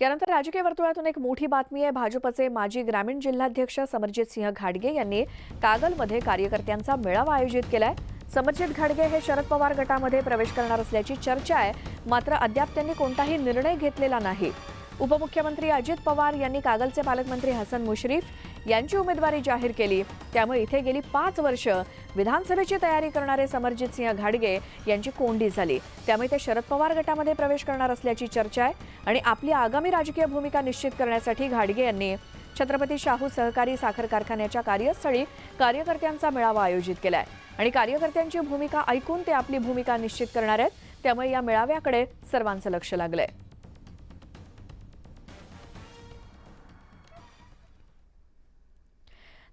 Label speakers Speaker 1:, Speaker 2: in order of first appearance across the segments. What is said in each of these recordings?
Speaker 1: यानंतर राजकीय वर्तुळातून एक मोठी बातमी आहे. भाजपचे माजी ग्रामीण जिल्हाध्यक्ष समरजित सिंह घाडगे यांनी कागलमध्ये कार्यकर्त्यांचा मेळावा आयोजित केलाय. समरजित घाडगे हे शरद पवार गटामध्ये प्रवेश करणार असल्याची चर्चा आहे. मात्र अद्याप त्यांनी कोणताही निर्णय घेतलेला नाही. उपमुख्यमंत्री अजित पवार यांनी कागलचे पालकमंत्री हसन मुश्रीफ यांची उमेदवारी जाहीर केली. त्यामुळे इथे गेली पाच वर्ष विधानसभेची तयारी करणारे समरजित सिंह घाडगे यांची कोंडी झाली. त्यामुळे ते शरद पवार गटामध्ये प्रवेश करणार असल्याची चर्चा आहे आणि आपली आगामी राजकीय भूमिका निश्चित करण्यासाठी घाडगे यांनी छत्रपती शाहू सहकारी साखर कारखान्याच्या कार्यस्थळी कार्यकर्त्यांचा मेळावा आयोजित केलाय. आणि कार्यकर्त्यांची भूमिका ऐकून ते आपली भूमिका निश्चित करणार आहेत. त्यामुळे या मेळाव्याकडे सर्वांचं लक्ष लागलंय.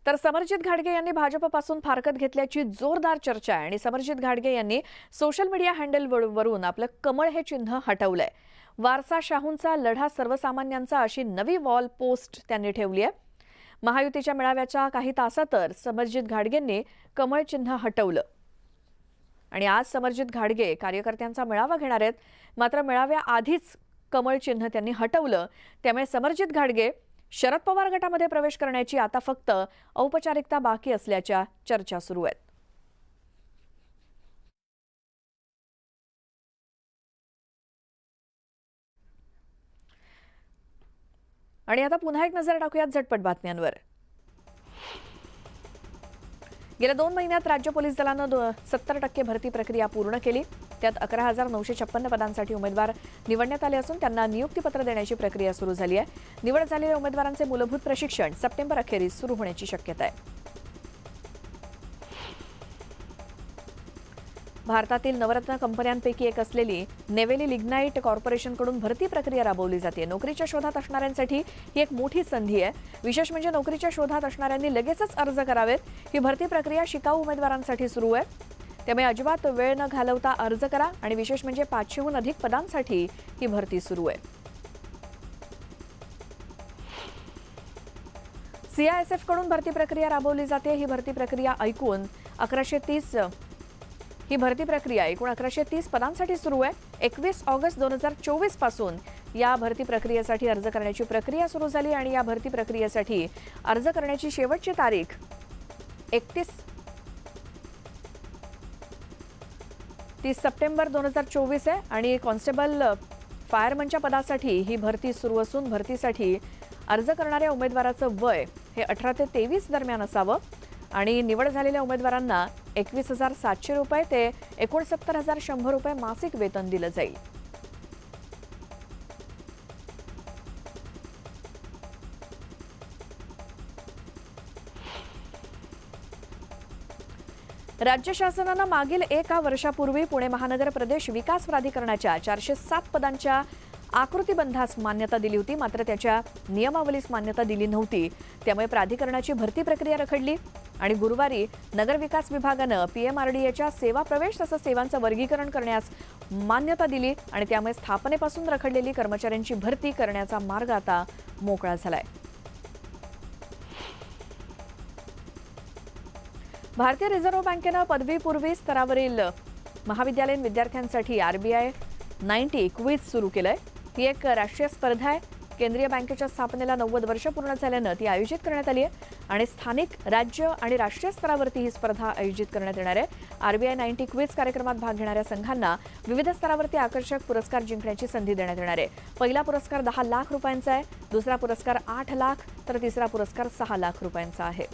Speaker 1: तर समरजित घाडगे यांनी भाजपपासून फारकत घेतल्याची जोरदार चर्चा आहे आणि समरजित घाडगे यांनी सोशल मीडिया हँडल वरून आपलं कमळ हे चिन्ह हटवलंय. वारसा शाहूंचा लढा सर्वसामान्यांचा अशी नवी वॉल पोस्ट त्यांनी ठेवली आहे. महायुतीच्या मेळाव्याच्या काही तासातर समरजित घाडगेंनी कमळ चिन्ह हटवलं. आणि आज समरजित घाडगे कार्यकर्त्यांचा मेळावा घेणार आहेत. मात्र मेळाव्याआधीच कमळ चिन्ह त्यांनी हटवलं. त्यामुळे समरजित घाडगे शरद पवार गटामध्ये प्रवेश करण्याची आता फक्त औपचारिकता बाकी असल्याच्या चर्चा सुरू आहेत. आणि आता पुन्हा एक नजर टाकूयात झटपट बातम्यांवर. गेल्या दोन महिन्यात राज्य पोलीस दलानं सत्तर टक्के भरती प्रक्रिया पूर्ण केली. त्यात अकरा हजार नऊशे छप्पन्न पदांसाठी उमेदवार निवडण्यात आले असून त्यांना नियुक्तीपत्र देण्याची प्रक्रिया सुरू झाली आहे. निवड झालेल्या उमेदवारांचे मूलभूत प्रशिक्षण सप्टेंबर अखेरीस सुरू होण्याची शक्यता आहे. भारतातील नवरत्न कंपन्यांपैकी एक असलेली नेवेली लिग्नाईट कॉर्पोरेशनकडून भरती प्रक्रिया राबवली जाते. नोकरीच्या शोधात असणाऱ्यांसाठी ही एक मोठी संधी आहे. विशेष म्हणजे नोकरीच्या शोधात असणाऱ्यांनी लगेचच अर्ज करावेत. ही भरती प्रक्रिया शिकाऊ उमेदवारांसाठी सुरू आहे. त्यामुळे अजिबात वेळ न घालवता अर्ज करा आणि विशेष म्हणजे पाचशेहून अधिक पदांसाठी ही भरती सुरू आहे. सीआयएसएफकडून भरती प्रक्रिया राबवली जाते. ही भरती प्रक्रिया ऐकून अकराशे तीस ही भरती प्रक्रिया एकूण अकराशे तीस पदांसाठी सुरू आहे. एकवीस ऑगस्ट दोन हजार चोवीसपासून या भरती प्रक्रियेसाठी अर्ज करण्याची प्रक्रिया सुरू झाली आणि या भरती प्रक्रियेसाठी अर्ज करण्याची शेवटची तारीख एकतीस तीस सप्टेंबर दोन हजार चोवीस आहे आणि कॉन्स्टेबल फायरमनच्या पदासाठी ही भरती सुरू असून भरतीसाठी अर्ज करणाऱ्या उमेदवाराचं वय हे अठरा ते तेवीस दरम्यान असावं. आणि निवड झालेल्या उमेदवारांना एकवीस हजार सातशे रुपये ते एकोणसत्तर हजार शंभर रुपये मासिक वेतन दिलं जाईल. राज्य शासनानं मागील एका वर्षापूर्वी पुणे महानगर प्रदेश विकास प्राधिकरणाच्या चारशे सात पदांच्या आकृतीबंधास मान्यता दिली होती मात्र त्याच्या नियमावलीस मान्यता दिली नव्हती. त्यामुळे प्राधिकरणाची भरती प्रक्रिया रखडली. आणि गुरुवारी नगरविकास विभागानं पीएमआरडीएच्या सेवा प्रवेश तसंच सेवांचं वर्गीकरण करण्यास मान्यता दिली आणि त्यामुळे स्थापनेपासून रखडलेली कर्मचाऱ्यांची भरती करण्याचा मार्ग आता मोकळा झालाय. भारतीय रिझर्व्ह बँकेनं पदवीपूर्वी स्तरावरील महाविद्यालयीन विद्यार्थ्यांसाठी आरबीआय नाईन्टी क्विज सुरू केलंय. ही एक राष्ट्रीय स्पर्धा आहे. केंद्रीय बँकेच्या स्थापनेला नव्वद वर्ष पूर्ण झाल्यानं ती आयोजित करण्यात आली आहे. आणि स्थानिक राज्य आणि राष्ट्रीय स्तरावरती ही स्पर्धा आयोजित करण्यात येणार आहे. आरबीआय नाईन्टी क्विज कार्यक्रमात भाग घेणाऱ्या संघांना विविध स्तरावरती आकर्षक पुरस्कार जिंकण्याची संधी देण्यात येणार आहे. पहिला पुरस्कार दहा लाख रुपयांचा आहे दुसरा पुरस्कार आठ लाख तर तिसरा पुरस्कार सहा लाख रुपयांचा आहे.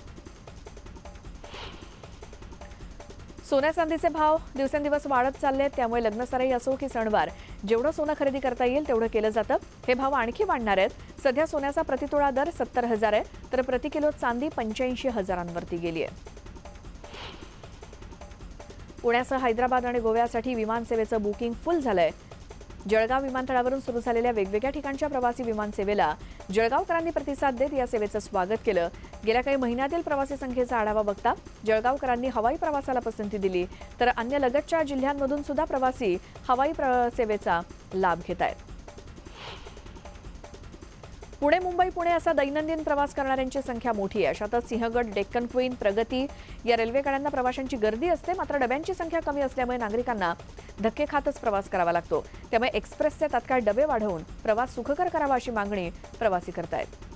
Speaker 1: सोन्या चांदीचे भाव दिवसेंदिवस वाढत चालले आहेत त्यामुळे लग्नसराई असो की सणवार जेवढं सोनं खरेदी करता येईल तेवढं केलं जातं. हे भाव आणखी वाढणार आहेत. सध्या सोन्याचा प्रतितोळा दर सत्तर हजार आहे तर प्रति किलो चांदी पंच्याऐंशी हजारांवरती गेली आहे. पुण्यासह हैदराबाद आणि गोव्यासाठी विमानसेवेचं बुकिंग फुल झालंय. जळगाव विमानतळावरून सुरू झालेल्या वेगवेगळ्या ठिकाणच्या प्रवासी विमानसेवेला जळगावकरांनी प्रतिसाद देत या सेवेचं स्वागत केलं. गेल्या काही महिन्यातील प्रवासी संख्येचा आढावा बघता जळगावकरांनी हवाई प्रवासाला पसंती दिली. तर अन्य लगतच्या जिल्ह्यांमधून सुद्धा प्रवासी हवाई सेवेचा लाभ घेत आहेत. पुणे मुंबई पुणे असा दैनंदिन प्रवास करणाऱ्यांची संख्या मोठी आहे. अशातच सिंहगड डेक्कन क्वीन प्रगती या रेल्वे गाड्यांना प्रवाशांची गर्दी असते. मात्र डब्यांची संख्या कमी असल्यामुळे नागरिकांना धक्के खातच प्रवास करावा लागतो. त्यामुळे एक्सप्रेसचे तात्काळ डबे वाढवून प्रवास सुखकर करावा अशी मागणी प्रवासी करतायत.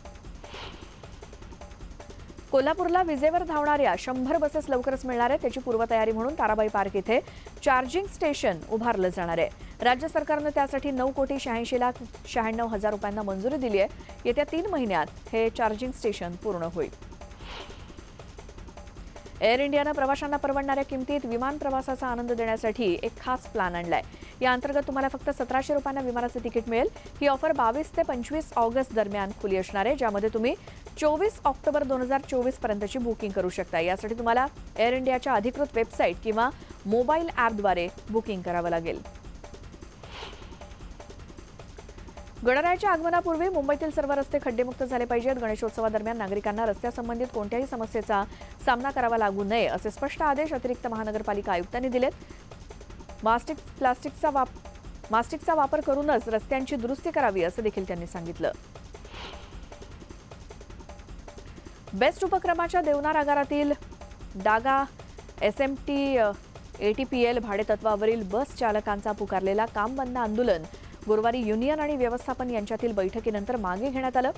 Speaker 1: कोल्हापूरला विजेवर धावणाऱ्या शंभर बसेस लवकरच मिळणार आहेत. त्याची पूर्वतयारी म्हणून ताराबाई पार्क इथे चार्जिंग स्टेशन उभारलं जाणार आहे. राज्य सरकारनं त्यासाठी नऊ कोटी शहाऐंशी लाख शहाण्णव हजार रुपयांना मंजुरी दिली आहे. येत्या तीन महिन्यात हे चार्जिंग स्टेशन पूर्ण होईल. एअर इंडियानं प्रवाशांना परवडणाऱ्या किमतीत विमान प्रवासाचा आनंद देण्यासाठी एक खास प्लॅन आणलाय. या अंतर्गत तुम्हाला फक्त सतराशे रुपयांना विमानाचं तिकीट मिळेल. ही ऑफर बावीस ते पंचवीस ऑगस्ट दरम्यान खुली असणार आहे ज्यामध्ये तुम्ही चोवीस ऑक्टोबर दोन हजार चोवीस पर्यंतची बुकिंग करू शकता. यासाठी तुम्हाला एअर इंडियाच्या अधिकृत वेबसाईट किंवा मोबाईल ॲपद्वारे बुकिंग करावं लागेल. गणरायाच्या आगमनापूर्वी मुंबईतील सर्व रस्ते खड्डेमुक्त झाले पाहिजेत. गणेशोत्सवादरम्यान नागरिकांना रस्त्यासंबंधित कोणत्याही समस्येचा सामना करावा लागू नये असे स्पष्ट आदेश अतिरिक्त महानगरपालिका आयुक्तांनी दिलेत. मास्टिक प्लास्टिकचा वाप मास्टिकचा वापर करूनच रस्त्यांची दुरुस्ती करावी असं देखील त्यांनी सांगितलं. बेस्ट उपक्रमाच्या Deonar आगारातील Daga S M T ATPL भाडेतत्वावरील bus चालकांचा पुकारलेला काम बंद आंदोलन गुरुवारी युनियन आणि व्यवस्थापन यांच्यातील बैठकीनंतर मागे घेण्यात आलं.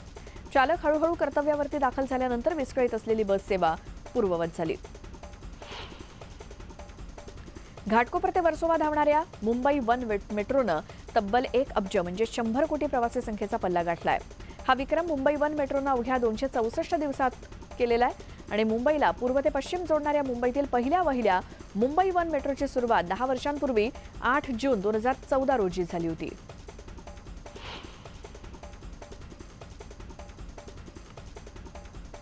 Speaker 1: चालक हळूहळू कर्तव्यावरती दाखल झाल्यानंतर विस्कळीत असलेली बस सेवा पूर्ववत झाली. घाटकोपर ते वर्सोवा धावणाऱ्या मुंबई वन मेट्रोनं तब्बल एक अब्ज म्हणजे शंभर कोटी प्रवासी संख्येचा पल्ला गाठलाय. हा विक्रम मुंबई वन मेट्रोनं अवघ्या दोनशे चौसष्ट दिवसात केलेला आहे आणि मुंबईला पूर्व ते पश्चिम जोडणाऱ्या मुंबईतील पहिल्या वहिल्या मुंबई वन मेट्रोची सुरुवात दहा वर्षांपूर्वी आठ जून दोन हजार चौदा रोजी झाली होती.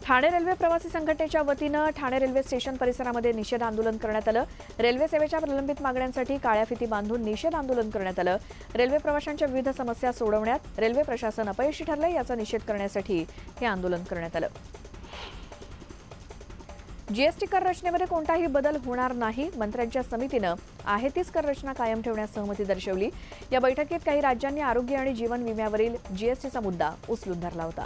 Speaker 1: ठाणे रेल्वे प्रवासी संघटनेच्या वतीनं ठाणे रेल्वे स्टेशन परिसरामध्ये निषेध आंदोलन करण्यात आलं. रेल्वे सेवेच्या प्रलंबित मागण्यांसाठी काळ्या फिती बांधून निषेध आंदोलन करण्यात आलं. रेल्वे प्रवाशांच्या विविध समस्या सोडवण्यात रेल्वे प्रशासन अपयशी ठरलं याचा निषेध करण्यासाठी हे आंदोलन करण्यात आलं. जीएसटी कर रचनेमध्ये कोणताही बदल होणार नाही. मंत्र्यांच्या समितीनं आहे तीच कर रचना कायम ठेवण्यास सहमती दर्शवली. या बैठकीत काही राज्यांनी आरोग्य आणि जीवन विम्यावरील जीएसटीचा मुद्दा उचलून धरला होता.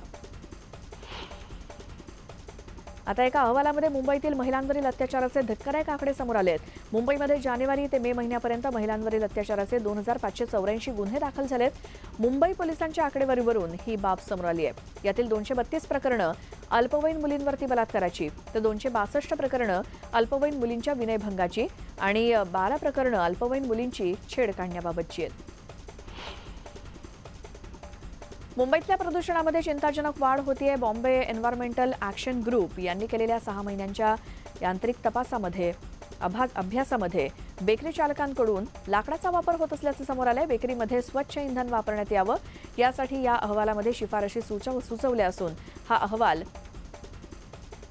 Speaker 1: आता एका अहवालामध्ये मुंबईतील महिलांवरील अत्याचाराचे धक्कादायक आकडे समोर आले आहेत. मुंबईमध्ये जानेवारी ते मे महिन्यापर्यंत महिलांवरील अत्याचाराचे दोन हजार पाचशे चौऱ्याऐंशी गुन्हे दाखल झालेत. मुंबई पोलिसांच्या आकडेवारीवरून ही बाब समोर आली आहे. यातील दोनशे बत्तीस प्रकरणं अल्पवयीन मुलींवरती बलात्काराची तर दोनशे बासष्ट प्रकरणं अल्पवयीन मुलींच्या विनयभंगाची आणि बारा प्रकरणं अल्पवयीन मुलींची छेड काढण्याबाबतची आहेत. मुंबईतल्या प्रदूषणामध्ये चिंताजनक वाढ होतीये. बॉम्बे एन्व्हायरमेंटल ॲक्शन ग्रुप यांनी केलेल्या सहा महिन्यांच्या यांत्रिक तपासामध्ये अभा- अभ्यासामध्ये बेकरी चालकांकडून लाकडाचा वापर होत असल्याचं समोर आलंय. बेकरीमध्ये स्वच्छ इंधन वापरण्यात यावं. यासाठी या अहवालामध्ये शिफारशी सुचव सुचवल्या असून हा अहवाल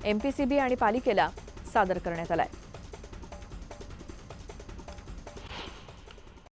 Speaker 1: एमपीसीबी आणि पालिकेला सादर करण्यात आलाय.